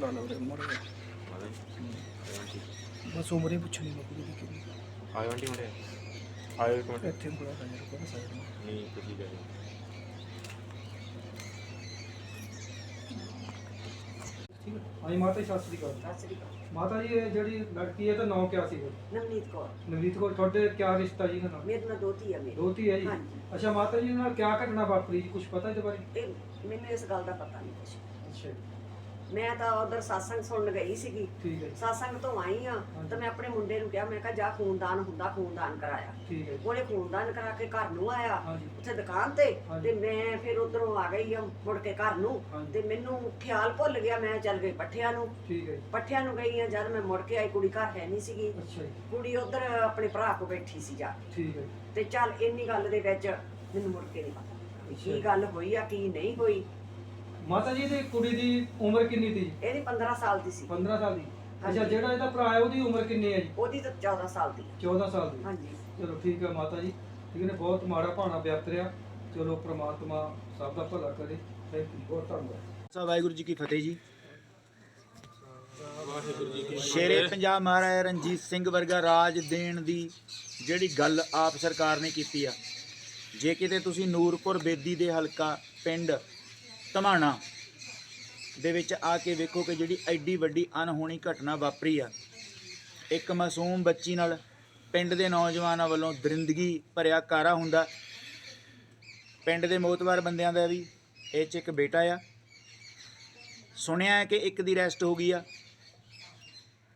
ਬੁਲਾ ਲਓ ਮੋੜੇ ਬਸ ਉਮਰੇ ਪੁੱਛਣੀ ਮੈਂ ਕੁੜੀ ਦੀ ਕਿੰਨੀ ਆਇਓ ਆਂਟੀ ਮੁੰਡੇ? ਆਇਓ ਇੱਕ ਮਿੰਟ ਇੱਥੇ ਬੁਲਾ ਤਾ ਮੇਰੇ ਕੋਲ ਸਾਈਡ ਨਹੀਂ। ਤੁਸੀਂ ਦਿਓ। ਠੀਕ ਹੈ ਹਾਂਜੀ ਮਾਤਾ ਜੀ ਸਤਿ ਸ੍ਰੀ ਅਕਾਲ। ਸਤਿ ਸ੍ਰੀ ਅਕਾਲ। ਮਾਤਾ ਜੀ ਇਹ ਜਿਹੜੀ ਲੜਕੀ ਹੈ ਤਾਂ ਨਾਂ ਕਿਆ ਸੀ ਨਵਨੀਤ ਕੌਰ। ਨਵਨੀਤ ਕੋਲ ਤੁਹਾਡੇ ਕਿਆ ਰਿਸ਼ਤਾ ਜੀ ਇਹਨਾਂ ਨਾਲ ਮੇਰੇ ਨਾਲ ਦੋਤੀ ਆ ਮੇਰੀ। ਦੋਤੀ ਹੈ ਜੀ? ਹਾਂਜੀ। ਅੱਛਾ ਮਾਤਾ ਜੀ ਨਾਲ ਕਿਆ ਘਟਨਾ ਵਾਪਰੀ ਜੀ? ਕੁਝ ਪਤਾ ਇਹਦੇ ਬਾਰੇ? ਇਹ ਮੈਨੂੰ ਇਸ ਗੱਲ ਦਾ ਪਤਾ ਨਹੀਂ ਕੁਛ। ਅੱਛਾ ਜੀ। ਮੈਂ ਤਾਂ ਉਧਰ satsang ਸੁਣਨ ਗਈ ਸੀਗੀ। ਠੀਕ ਹੈ ਜੀ। satsang ਤੋਂ ਆਈ ਆ ਤਾਂ ਮੈਂ ਆਪਣੇ ਮੁੰਡੇ ਨੂੰ ਕਿਹਾ ਮੈਂ ਕਿਹਾ ਜਾ ਖੂਨਦਾਨ ਹੁੰਦਾ ਖੂਨਦਾਨ ਕਰਾਇਆ। ਠੀਕ ਹੈ ਜੀ। ਉਹਨੇ ਖੂਨਦਾਨ ਕਰਾ ਕੇ ਘਰ ਨੂੰ ਆਇਆ ਹਾਂਜੀ। ਉੱਥੇ ਦੁਕਾਨ ਤੇ। ਹਾਂਜੀ। ਤੇ ਮੈਂ ਫਿਰ ਉਧਰੋਂ ਆ ਗਈ ਆ ਮੁੜ ਕੇ ਘਰ ਨੂੰ। ਹਾਂਜੀ। ਤੇ ਮੈਨੂੰ ਖਿਆਲ ਭੁੱਲ ਗਿਆ ਮੈਂ ਚੱਲ ਗਈ ਪੱਠਿਆਂ ਨੂੰ। ਠੀਕ ਹੈ ਜੀ। ਪੱਠਿਆਂ ਨੂੰ ਗਈ ਆ ਜਦ ਮੈਂ ਮੁੜ ਕੇ ਆਈ ਕੁੜੀ ਘਰ ਹੈ ਨਹੀਂ ਸੀਗੀ। ਅੱਛਾ ਜੀ। ਕੁੜੀ ਉਧਰ ਆਪਣੇ ਭਰਾ ਕੋ ਬੈਠੀ ਸੀ ਜਾ ਕੇ। ਠੀਕ ਹੈ ਜੀ। ਤੇ ਚੱਲ ਇੰਨੀ ਗੱਲ ਦੇ ਵਿੱਚ ਮੈਨੂੰ ਮੁੜ ਕੇ ਨਹੀਂ ਪਤਾ। ਵੀ ਕੀ ਗੱਲ ਹੋਈ ਆ ਕੀ ਨਹੀਂ ਹੋਈ। ਮਾਤਾ ਜੀ ਦੀ ਕੁੜੀ ਦੀ ਉਮਰ ਕਿੰਨੀ ਸੀ? ਜੀ? ਇਹਦੀ 15 ਸਾਲ ਦੀ ਸੀ। 15 ਸਾਲ ਦੀ। ਅੱਛਾ ਹਾਂਜੀ। ਜਿਹੜਾ ਇਹਦਾ ਭਰਾ ਹੈ ਉਹਦੀ ਉਮਰ ਕਿੰਨੀ ਹੈ ਜੀ? ਉਹਦੀ ਤਾਂ 14 ਸਾਲ ਦੀ। 14 ਸਾਲ ਦੀ। ਹਾਂਜੀ। ਚਲੋ ਠੀਕ ਹੈ ਮਾਤਾ ਜੀ। ਠੀਕ ਨੇ ਬਹੁਤ ਮਾੜਾ ਭਾਣਾ ਵਿਅਕਤ ਰਿਹਾ। ਚਲੋ ਪ੍ਰਮਾਤਮਾ ਸਭ ਦਾ ਭਲਾ ਕਰੇ। ਥੈਂਕ ਯੂ ਬਹੁਤ ਧੰਨਵਾਦ। ਸਾ ਵਾਹਿਗੁਰੂ ਜੀ ਕੀ ਫਤਿਹ ਜੀ। ਸ਼ੇਰੇ ਪੰਜਾਬ ਮਹਾਰਾਜਾ ਰਣਜੀਤ ਸਿੰਘ ਵਰਗਾ ਰਾਜ ਦੇਣ ਦੀ ਜਿਹੜੀ ਗੱਲ ਆਪ ਸਰਕਾਰ ਨੇ ਕੀਤੀ ਆ। ਜੇ ਕਿਤੇ ਤੁਸੀਂ ਨੂਰਪੁਰ ਬੇਦੀ ਦੇ ਹਲਕਾ ਪਿੰਡ ਧਮਾਣਾ ਦੇ ਵਿੱਚ ਆ ਕੇ ਵੇਖੋ ਕਿ ਜਿਹੜੀ ਐਡੀ ਵੱਡੀ ਅਨਹੋਣੀ ਘਟਨਾ ਵਾਪਰੀ ਆ। ਇੱਕ ਮਾਸੂਮ ਬੱਚੀ ਨਾਲ ਪਿੰਡ ਦੇ ਨੌਜਵਾਨਾਂ ਵੱਲੋਂ ਦਰਿੰਦਗੀ ਭਰਿਆ ਕਾਰਾ ਹੁੰਦਾ। ਪਿੰਡ ਦੇ ਮੋਤਬਾਰ ਬੰਦਿਆਂ ਦਾ ਵੀ ਇਹ 'ਚ ਇੱਕ ਬੇਟਾ ਆ। ਸੁਣਿਆ ਹੈ ਕਿ ਇੱਕ ਦੀ ਰੈਸਟ ਹੋ ਗਈ ਆ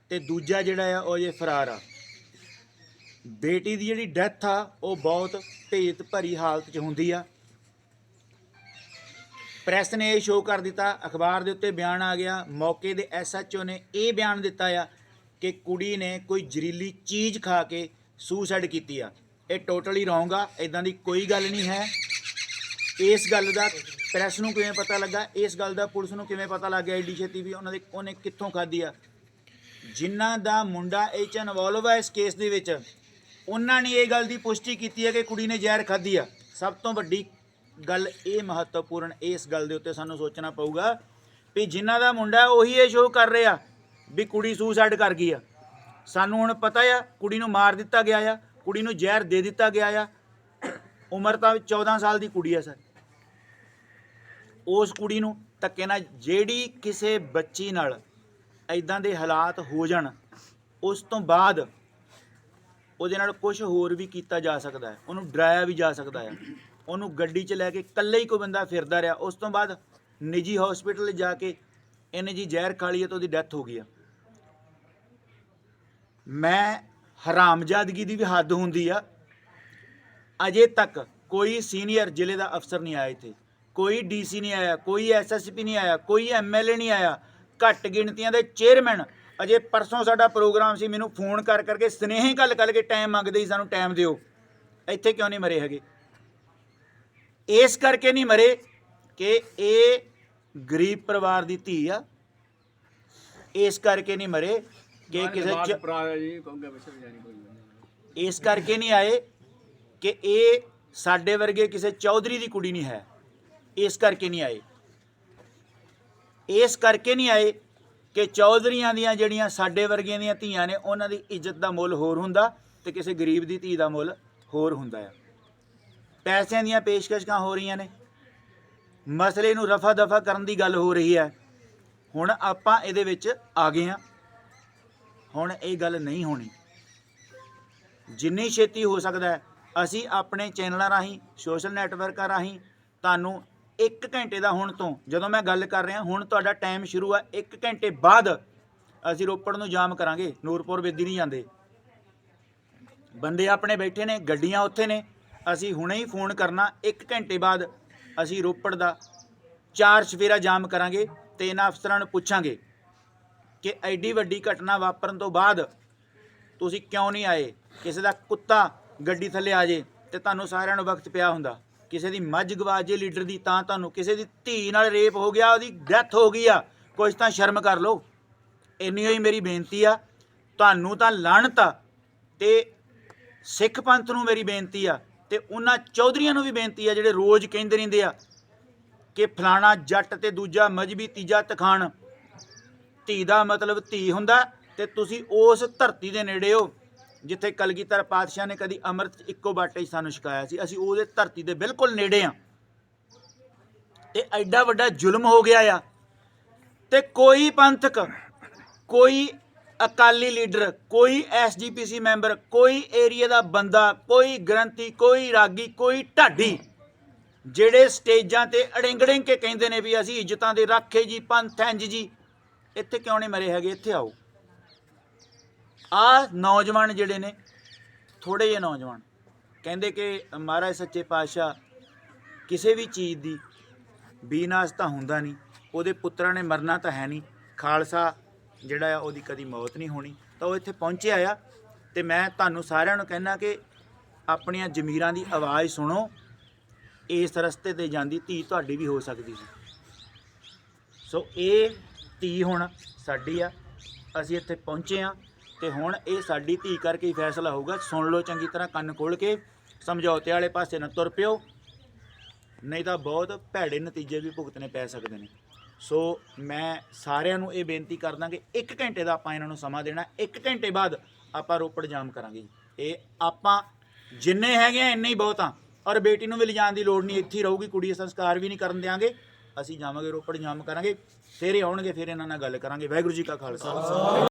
ਤੇ ਦੂਜਾ ਜਿਹੜਾ ਆ ਉਹ ਜੇ ਫਰਾਰ ਆ। ਬੇਟੀ ਦੀ ਜਿਹੜੀ ਡੈਥ ਆ, ਉਹ ਬਹੁਤ ਭੇਤ ਭਰੀ ਹਾਲਤ 'ਚ ਹੁੰਦੀ ਆ। ਪ੍ਰੈਸ ਨੇ ਇਹ ਸ਼ੋਅ ਕਰ ਦਿੱਤਾ। ਅਖਬਾਰ ਦੇ ਉੱਤੇ ਬਿਆਨ ਆ ਗਿਆ। ਮੌਕੇ ਦੇ ਐਸਐਚਓ ਨੇ ਇਹ ਬਿਆਨ ਦਿੱਤਾ ਆ ਕਿ ਕੁੜੀ ਨੇ ਕੋਈ ਜ਼ਹਿਰੀਲੀ ਚੀਜ਼ ਖਾ ਕੇ ਸੂਸਾਈਡ ਕੀਤੀ ਆ। ਇਹ ਟੋਟਲੀ ਰੋਂਗ ਆ। ਇਦਾਂ ਦੀ ਕੋਈ ਗੱਲ ਨਹੀਂ ਹੈ। ਇਸ ਗੱਲ ਦਾ ਪ੍ਰੈਸ ਨੂੰ ਕਿਵੇਂ ਪਤਾ ਲੱਗਾ? ਇਸ ਗੱਲ ਦਾ ਪੁਲਿਸ ਨੂੰ ਕਿਵੇਂ ਪਤਾ ਲੱਗ ਗਿਆ? ਏਡੀ ਛੇਤੀ ਵੀ ਉਹਨਾਂ ਦੇ ਉਹਨੇ ਕਿੱਥੋਂ ਖਾਧੀ ਆ? ਜਿਨ੍ਹਾਂ ਦਾ ਮੁੰਡਾ ਇਹ ਚ ਇਨਵੋਲਵ ਹੈ ਇਸ ਕੇਸ ਦੇ ਵਿੱਚ, ਉਹਨਾਂ ਨੇ ਇਹ ਗੱਲ ਦੀ ਪੁਸ਼ਟੀ ਕੀਤੀ ਹੈ ਕਿ ਕੁੜੀ ਨੇ ਜ਼ਹਿਰ ਖਾਧੀ ਆ। ਸਭ ਤੋਂ ਵੱਡੀ ਗੱਲ ਇਹ ਮਹੱਤਵਪੂਰਨ, ਇਸ ਗੱਲ ਦੇ ਉੱਤੇ ਸਾਨੂੰ ਸੋਚਣਾ ਪਊਗਾ ਵੀ ਜਿਨ੍ਹਾਂ ਦਾ ਮੁੰਡਾ ਉਹੀ ਇਹ ਸ਼ੋਅ ਕਰ ਰਿਹਾ ਵੀ ਕੁੜੀ ਸੁਸਾਈਡ ਕਰ ਗਈ ਆ। ਸਾਨੂੰ ਹੁਣ ਪਤਾ ਆ, ਕੁੜੀ ਨੂੰ ਮਾਰ ਦਿੱਤਾ ਗਿਆ ਆ, ਕੁੜੀ ਨੂੰ ਜ਼ਹਿਰ ਦੇ ਦਿੱਤਾ ਗਿਆ ਆ। ਉਮਰ ਤਾਂ 14 ਸਾਲ ਦੀ ਕੁੜੀ ਆ ਸਰ। ਉਸ ਕੁੜੀ ਨੂੰ ਧੱਕੇ ਨਾਲ ਜਿਹੜੀ ਕਿਸੇ ਬੱਚੀ ਨਾਲ ਐਦਾਂ ਦੇ ਹਾਲਾਤ ਹੋ ਜਾਣ, ਉਸ ਤੋਂ ਬਾਅਦ ਉਹਦੇ ਨਾਲ ਕੁਝ ਹੋਰ ਵੀ ਕੀਤਾ ਜਾ ਸਕਦਾ ਹੈ, ਉਹਨੂੰ ਡਰਾਇਆ ਵੀ ਜਾ ਸਕਦਾ ਹੈ। ਉਹਨੂੰ ਗੱਡੀ 'ਚ ਲੈ ਕੇ ਇਕੱਲੇ ਹੀ ਕੋਈ ਬੰਦਾ ਫਿਰਦਾ ਰਿਹਾ। ਉਸ ਤੋਂ ਬਾਅਦ ਨਿੱਜੀ ਹਸਪੀਟਲ ਜਾ ਕੇ ਇਹਨੇ ਜੀ ਜ਼ਹਿਰ ਖਾ ਲਈ ਹੈ ਉਹਦੀ ਡੈਥ ਹੋ ਗਈ ਆ। ਮੈਂ ਹਰਾਮਜ਼ਾਦਗੀ ਦੀ ਵੀ ਹੱਦ ਹੁੰਦੀ ਆ। ਅਜੇ ਤੱਕ ਕੋਈ ਸੀਨੀਅਰ ਜ਼ਿਲ੍ਹੇ ਦਾ ਅਫਸਰ ਨਹੀਂ ਆਇਆ ਇੱਥੇ। ਕੋਈ ਡੀਸੀ ਨਹੀਂ ਆਇਆ, ਕੋਈ ਐਸਐਸਪੀ ਨਹੀਂ ਆਇਆ, ਕੋਈ ਐਮਐਲਏ ਨਹੀਂ ਆਇਆ। ਘੱਟ ਗਿਣਤੀਆਂ ਦੇ ਚੇਅਰਮੈਨ ਅਜੇ ਪਰਸੋਂ ਸਾਡਾ ਪ੍ਰੋਗਰਾਮ ਸੀ, ਮੈਨੂੰ ਫੋਨ ਕਰ ਕਰਕੇ ਸਨੇਹੀ ਗੱਲ ਕਰਕੇ ਟਾਈਮ ਮੰਗਦੇ ਸੀ, ਸਾਨੂੰ ਟਾਈਮ ਦਿਓ। ਇੱਥੇ ਕਿਉਂ ਨਹੀਂ ਮਰੇ ਹੈਗੇ? ਇਸ ਕਰਕੇ ਨਹੀਂ ਮਰੇ ਕਿ ਇਹ ਗਰੀਬ ਪਰਿਵਾਰ ਦੀ ਧੀ ਆ। ਇਸ ਕਰਕੇ ਨਹੀਂ ਮਰੇ ਕਿ ਕਿਸੇ ਚ- ਇਸ ਕਰਕੇ ਨਹੀਂ ਆਏ ਕਿ ਇਹ ਸਾਡੇ ਵਰਗੇ ਕਿਸੇ ਚੌਧਰੀ ਦੀ ਕੁੜੀ ਨਹੀਂ ਹੈ। ਇਸ ਕਰਕੇ ਨਹੀਂ ਆਏ। ਇਸ ਕਰਕੇ ਨਹੀਂ ਆਏ ਕਿ ਚੌਧਰੀਆਂ ਦੀਆਂ ਜਿਹੜੀਆਂ ਸਾਡੇ ਵਰਗੀਆਂ ਦੀਆਂ ਧੀਆਂ ਨੇ ਉਹਨਾਂ ਦੀ ਇੱਜ਼ਤ ਦਾ ਮੁੱਲ ਹੋਰ ਹੁੰਦਾ ਤੇ ਕਿਸੇ ਗਰੀਬ ਦੀ ਧੀ ਦਾ ਮੁੱਲ ਹੋਰ ਹੁੰਦਾ ਆ। ਪੈਸਿਆਂ ਦੀਆਂ ਪੇਸ਼ਕਸ਼ਾਂ ਹੋ ਰਹੀਆਂ ਨੇ। ਮਸਲੇ ਨੂੰ ਰਫਾ ਦਫਾ ਕਰਨ ਦੀ ਗੱਲ ਹੋ ਰਹੀ ਹੈ। ਹੁਣ ਆਪਾਂ ਇਹਦੇ ਵਿੱਚ ਆ ਗਏ ਹਾਂ। ਹੁਣ ਇਹ ਗੱਲ ਨਹੀਂ ਹੋਣੀ। ਜਿੰਨੀ ਛੇਤੀ ਹੋ ਸਕਦਾ ਅਸੀਂ ਆਪਣੇ ਚੈਨਲਾਂ ਰਾਹੀਂ, ਸੋਸ਼ਲ ਨੈਟਵਰਕਾਂ ਰਾਹੀਂ ਤੁਹਾਨੂੰ 1 ਘੰਟੇ ਦਾ ਹੁਣ ਤੋਂ, ਜਦੋਂ ਮੈਂ ਗੱਲ ਕਰ ਰਿਹਾ, ਹੁਣ ਤੁਹਾਡਾ ਟਾਈਮ ਸ਼ੁਰੂ ਆ 1 ਘੰਟੇ ਬਾਅਦ ਅਸੀਂ ਰੋਪੜ ਨੂੰ ਜਾਮ ਕਰਾਂਗੇ। ਨੂਰਪੁਰ ਵੇਦੀ ਨਹੀਂ ਜਾਂਦੇ। ਬੰਦੇ ਆਪਣੇ ਬੈਠੇ ਨੇ, ਗੱਡੀਆਂ ਉੱਥੇ ਨੇ। ਅਸੀਂ ਹੁਣੇ ਹੀ ਫੋਨ ਕਰਨਾ 1 ਘੰਟੇ ਬਾਅਦ ਅਸੀਂ ਰੋਪੜ ਦਾ ਚਾਰ ਸਵੇਰਾ ਜਾਮ ਕਰਾਂਗੇ ਤੇ ਇਹਨਾਂ ਅਫਸਰਾਂ ਨੂੰ ਪੁੱਛਾਂਗੇ ਕਿ ਐਡੀ ਵੱਡੀ ਘਟਨਾ ਵਾਪਰਨ ਤੋਂ ਬਾਅਦ ਤੁਸੀਂ ਕਿਉਂ ਨਹੀਂ ਆਏ? ਕਿਸੇ ਦਾ ਕੁੱਤਾ ਗੱਡੀ ਥੱਲੇ ਆ ਜੇ ਤੇ ਤੁਹਾਨੂੰ ਸਾਰਿਆਂ ਨੂੰ ਵਕਤ ਪਿਆ ਹੁੰਦਾ। ਕਿਸੇ ਦੀ ਮੱਝ ਗਵਾਚ ਜੇ ਲੀਡਰ ਦੀ ਤਾਂ ਤੁਹਾਨੂੰ ਕਿਸੇ ਦੀ ਧੀ ਨਾਲ ਰੇਪ ਹੋ ਗਿਆ, ਉਹਦੀ ਡੈਥ ਹੋ ਗਈ ਆ ਕੁਝ ਤਾਂ ਸ਼ਰਮ ਕਰ ਲਓ। ਇੰਨੀ ਹੋਈ ਮੇਰੀ ਬੇਨਤੀ ਆ, ਤੁਹਾਨੂੰ ਤਾਂ ਲਾਹਣਤ ਆ ਤੇ ਸਿੱਖ ਪੰਥ ਨੂੰ ਮੇਰੀ ਬੇਨਤੀ ਆ ਤੇ ਉਹਨਾਂ ਚੌਧਰੀਆਂ ਨੂੰ ਵੀ ਬੇਨਤੀ ਆ, ਜਿਹੜੇ ਰੋਜ਼ ਕਹਿੰਦੇ ਰਹਿੰਦੇ ਆ ਕਿ ਫਲਾਣਾ ਜੱਟ ਤੇ ਦੂਜਾ ਮਜਬੀ, ਤੀਜਾ ਤਖਾਨ ਧੀ ਦਾ ਮਤਲਬ ਧੀ ਹੁੰਦਾ ਤੇ ਤੁਸੀਂ ਉਸ ਧਰਤੀ ਦੇ ਨੇੜੇ ਹੋ, ਜਿੱਥੇ ਕਲਗੀਧਰ ਪਾਤਸ਼ਾਹ ਨੇ ਕਦੀ ਅੰਮ੍ਰਿਤ ਇੱਕੋ ਬਾਟੇ 'ਚ ਸਾਨੂੰ ਛਕਾਇਆ ਸੀ। ਅਸੀਂ ਉਹਦੇ ਧਰਤੀ ਦੇ ਬਿਲਕੁਲ ਨੇੜੇ ਆ। ਤੇ ਐਡਾ ਵੱਡਾ ਜ਼ੁਲਮ ਹੋ ਗਿਆ ਆ। ਤੇ ਕੋਈ ਪੰਥਕ, ਕੋਈ ਅਕਾਲੀ ਲੀਡਰ, ਕੋਈ ਐਸਜੀਪੀਸੀ ਮੈਂਬਰ, ਕੋਈ ਏਰੀਆ ਦਾ ਬੰਦਾ, ਕੋਈ ਗ੍ਰੰਥੀ, ਕੋਈ ਰਾਗੀ, ਕੋਈ ਢਾਡੀ, ਜਿਹੜੇ ਸਟੇਜਾਂ ਤੇ ਅੜਿੰਗੜਿੰਗ ਕੇ ਕਹਿੰਦੇ ਨੇ ਵੀ ਅਸੀਂ ਇੱਜ਼ਤਾਂ ਦੇ ਰਾਖੇ ਜੀ, ਪੰਥ ਇੰਜ ਜੀ, ਇੱਥੇ ਕਿਉਂ ਨਹੀਂ ਮਰੇ ਹੈਗੇ? ਇੱਥੇ ਆਓ। ਆ ਨੌਜਵਾਨ ਜਿਹੜੇ ਨੇ ਥੋੜੇ ਜਿਹੇ ਨੌਜਵਾਨ, ਕਹਿੰਦੇ ਕਿ ਮਹਾਰਾਜ ਸੱਚੇ ਪਾਤਸ਼ਾਹ ਕਿਸੇ ਵੀ ਚੀਜ਼ ਦੀ ਬੀਨਾਸ਼ ਤਾਂ ਹੁੰਦਾ ਨਹੀਂ, ਉਹਦੇ ਪੁੱਤਰਾਂ ਨੇ ਮਰਨਾ ਤਾਂ ਹੈ ਨਹੀਂ, ਖਾਲਸਾ ਜਿਹੜਾ ਆ, ਉਹਦੀ ਕਦੀ ਮੌਤ ਨਹੀਂ ਹੋਣੀ। ਤਾਂ ਉਹ ਇੱਥੇ ਪਹੁੰਚਿਆ ਆ ਤੇ ਮੈਂ ਤੁਹਾਨੂੰ ਸਾਰਿਆਂ ਨੂੰ ਕਹਿਣਾ ਕਿ ਆਪਣੀਆਂ ਜ਼ਮੀਰਾਂ ਦੀ ਆਵਾਜ਼ ਸੁਣੋ। ਇਸ ਰਸਤੇ ਤੇ ਜਾਂਦੀ ਧੀ ਤੁਹਾਡੀ ਵੀ ਹੋ ਸਕਦੀ ਸੀ। ਸੋ ਇਹ ਧੀ ਹੁਣ ਸਾਡੀ ਆ। ਅਸੀਂ ਇੱਥੇ ਪਹੁੰਚੇ ਆ ਤੇ ਹੁਣ ਇਹ ਸਾਡੀ ਧੀ ਕਰਕੇ ਹੀ ਫੈਸਲਾ ਹੋਊਗਾ। ਸੁਣ ਲਓ ਚੰਗੀ ਤਰ੍ਹਾਂ ਕੰਨ ਖੋਲ ਕੇ, ਸਮਝੌਤੇ ਵਾਲੇ ਪਾਸੇ ਨਾ ਤੁਰ ਪਿਓ। ਨਹੀਂ ਤਾਂ ਬਹੁਤ ਭੈੜੇ ਨਤੀਜੇ ਵੀ ਭੁਗਤਣੇ ਪੈ ਸਕਦੇ ਨੇ। ਸੋ ਮੈਂ ਸਾਰਿਆਂ ਨੂੰ ਇਹ ਬੇਨਤੀ ਕਰਦਾ ਕਿ 1 ਘੰਟੇ ਦਾ ਆਪਾਂ ਇਹਨਾਂ ਨੂੰ ਸਮਾਂ ਦੇਣਾ 1 ਘੰਟੇ ਬਾਅਦ ਆਪਾਂ ਰੋਪੜ ਜਾਮ ਕਰਾਂਗੇ ਜੀ। ਇਹ ਆਪਾਂ ਜਿੰਨੇ ਹੈਗੇ ਆ, ਇੰਨੇ ਹੀ ਬਹੁਤ ਆ। ਔਰ ਬੇਟੀ ਨੂੰ ਵੀ ਲਿਜਾਣ ਦੀ ਲੋੜ ਨਹੀਂ, ਇੱਥੇ ਹੀ ਰਹੂਗੀ, ਕੁੜੀ ਦਾ ਸੰਸਕਾਰ ਵੀ ਨਹੀਂ ਕਰਨ ਦਿਆਂਗੇ। ਅਸੀਂ ਜਾਵਾਂਗੇ, ਰੋਪੜ ਜਾਮ ਕਰਾਂਗੇ। ਫਿਰ ਆਉਣਗੇ, ਫਿਰ ਇਹਨਾਂ ਨਾਲ ਗੱਲ ਕਰਾਂਗੇ। ਵਾਹਿਗੁਰੂ ਜੀ ਕਾ ਖਾਲਸਾ।